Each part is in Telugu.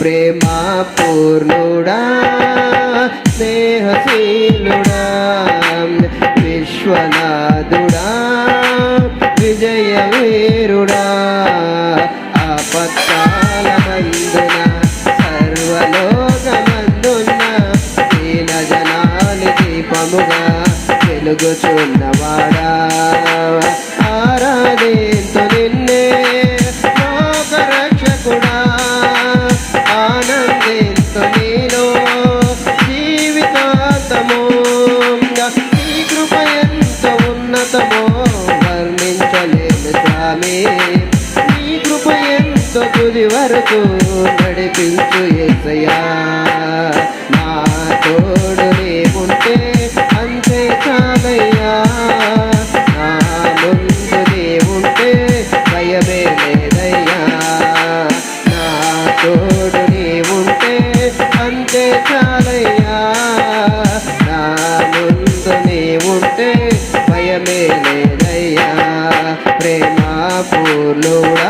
ప్రేమ పూర్ణుడా స్నేహశీలుడా విశ్వనాథుడా విజయ వీరుడా ఆపత్కాల మందున సర్వలోకమందున్న దీన జనాలు దీపముగా వెలుగుచున్న. చివరి వరకు నడిపించు ఏసయ్యా. నా తోడు నీవుంటే అంతే చాలయ్యా. నా ముందు నీవుంటే భయమే లేదయ్యా. నా తోడు నీవుంటే అంతే చాలయ్యా. నా ముందు నీవుంటే భయమే లేదయ్యా. ప్రేమ పూర్ణుడా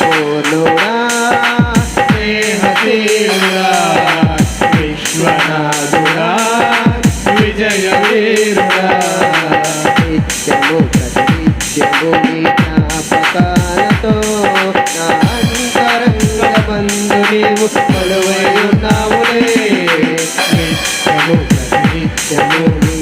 बोलो ना विश्वनाथुरा विजय वीरुरा नित्यमो प्रतित्यमो नीतापकारतो నాంతరంగబంధు నీవు కొలువయున్నావులే నిత్యము ప్రతినిత్యము నీ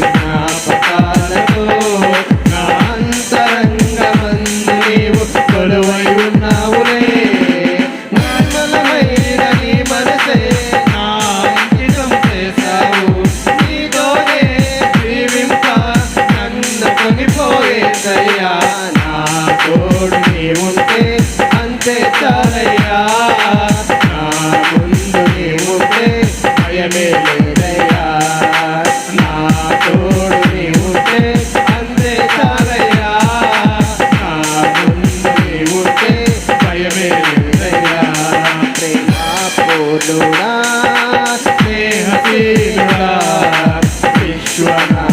ముద్దే చాలయ్యా నా ముందు నీ ముద్దే భయమే లేదయ్యా. నా తోడు నీ ముద్దే అందే చాలయ్యా. నా ముందు నీ ముద్దే భయమే లేదయ్యా. విశ్వనా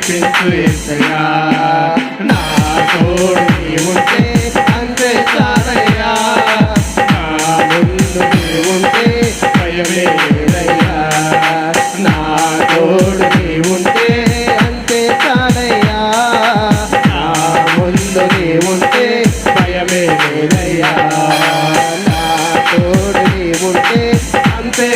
నడిపించు ఏసయ్యా నా తోడు ఉంటే అంతే చాలయ్యా. నా ముందు ఉంటే భయమే నా తోడు ఉంటే అంతే చాలయ్యా. నా ముందు ఉంటే భయమే లేదయ్యా. నా తోడు అంతే